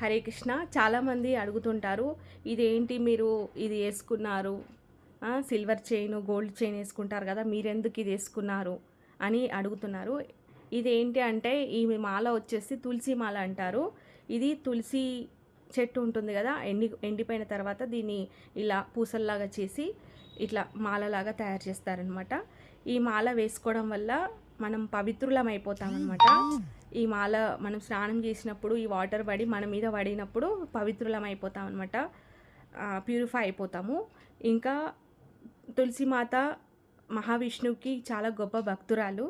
హరే కృష్ణ. చాలామంది అడుగుతుంటారు ఇదేంటి మీరు ఇది వేసుకున్నారు? సిల్వర్ చైన్ గోల్డ్ చైన్ వేసుకుంటారు కదా మీరెందుకు ఇది వేసుకున్నారు? అని అడుగుతున్నారు. ఇది ఏంటి అంటే ఈ మాల వచ్చేసి తులసి మాల అంటారు. ఇది తులసి చెట్టు ఉంటుంది కదా ఎండి ఎండిపోయిన తర్వాత దీన్ని ఇలా పూసల్లాగా చేసి ఇట్లా మాలలాగా తయారు చేస్తారనమాట ఈ మాల వేసుకోవడం వల్ల మనం పవిత్రులం అయిపోతామన్నమాట ఈ మాల మనం స్నానం చేసినప్పుడు ఈ వాటర్ పడి మన మీద పడినప్పుడు పవిత్రులం అయిపోతాం అనమాట ప్యూరిఫై అయిపోతాము. ఇంకా తులసిమాత మహావిష్ణువుకి చాలా గొప్ప భక్తురాలు.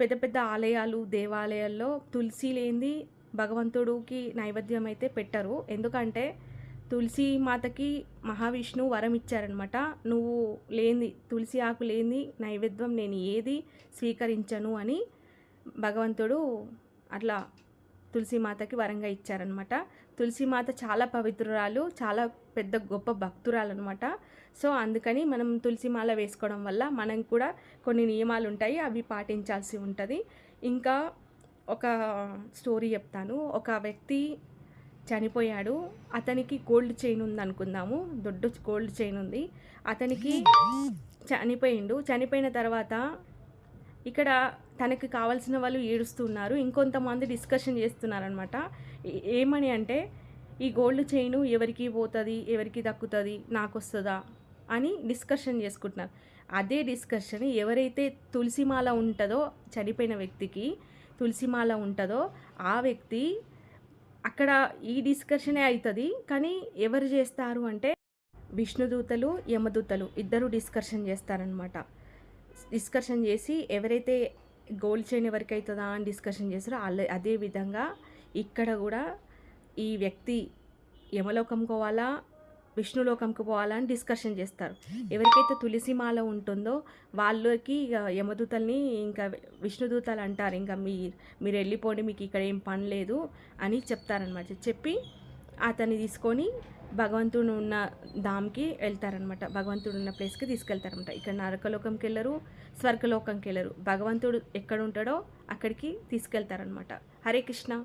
పెద్ద పెద్ద ఆలయాలు దేవాలయాల్లో తులసి లేనిది భగవంతుడికి నైవేద్యం అయితే పెట్టరు. ఎందుకంటే తులసి మాతకి మహావిష్ణువు వరం ఇచ్చారనమాట నువ్వు లేని తులసి ఆకు లేని నైవేద్యం నేను ఏది స్వీకరించను అని భగవంతుడు అట్లా తులసిమాతకి వరంగా ఇచ్చారనమాట తులసిమాత చాలా పవిత్రురాలు చాలా పెద్ద గొప్ప భక్తురాలు అనమాట సో అందుకని మనం తులసిమాల వేసుకోవడం వల్ల మనం కూడా కొన్ని నియమాలు ఉంటాయి అవి పాటించాల్సి ఉంటుంది. ఇంకా ఒక స్టోరీ చెప్తాను. ఒక వ్యక్తి చనిపోయాడు. అతనికి గోల్డ్ చైన్ ఉంది అనుకుందాము. దొడ్డు గోల్డ్ చైన్ ఉంది. అతనికి చనిపోయిండు. చనిపోయిన తర్వాత ఇక్కడ తనకి కావాల్సిన వాళ్ళు ఏడుస్తున్నారు ఇంకొంతమంది డిస్కషన్ చేస్తున్నారనమాట ఏమని అంటే ఈ గోల్డ్ చైన్ ఎవరికి పోతుంది? ఎవరికి దక్కుతుంది? నాకు వస్తుందా అని డిస్కషన్ చేసుకుంటున్నారు. అదే డిస్కషన్ ఎవరైతే తులసిమాల ఉంటుందో చనిపోయిన వ్యక్తికి తులసిమాల ఉంటుందో ఆ వ్యక్తి అక్కడ ఈ డిస్కషనే అవుతుంది కానీ ఎవరు చేస్తారు అంటే విష్ణుదూతలు యమదూతలు ఇద్దరు డిస్కషన్ చేస్తారనమాట డిస్కషన్ చేసి ఎవరైతే గోల్డ్ చైన్ ఎవరికి అవుతుందా అని డిస్కషన్ చేస్తారో అలా అదే విధంగా ఇక్కడ కూడా ఈ వ్యక్తి యమలోకం పోవాలా విష్ణులోకంకి పోవాలని డిస్కషన్ చేస్తారు. ఎవరికైతే తులసిమాల ఉంటుందో వాళ్ళకి ఇక యమదూతల్ని ఇంకా విష్ణుదూతలు అంటారు ఇంకా మీ మీరు వెళ్ళిపోండి మీకు ఇక్కడ ఏం పని లేదు అని చెప్తారనమాట చెప్పి అతన్ని తీసుకొని భగవంతుడు ఉన్న దామ్కి వెళ్తారనమాట భగవంతుడు ఉన్న ప్లేస్కి తీసుకెళ్తారనమాట ఇక్కడ నరకలోకంకి వెళ్ళరు స్వర్గలోకంకి వెళ్ళరు. భగవంతుడు ఎక్కడ ఉంటాడో అక్కడికి తీసుకెళ్తారనమాట హరే కృష్ణ.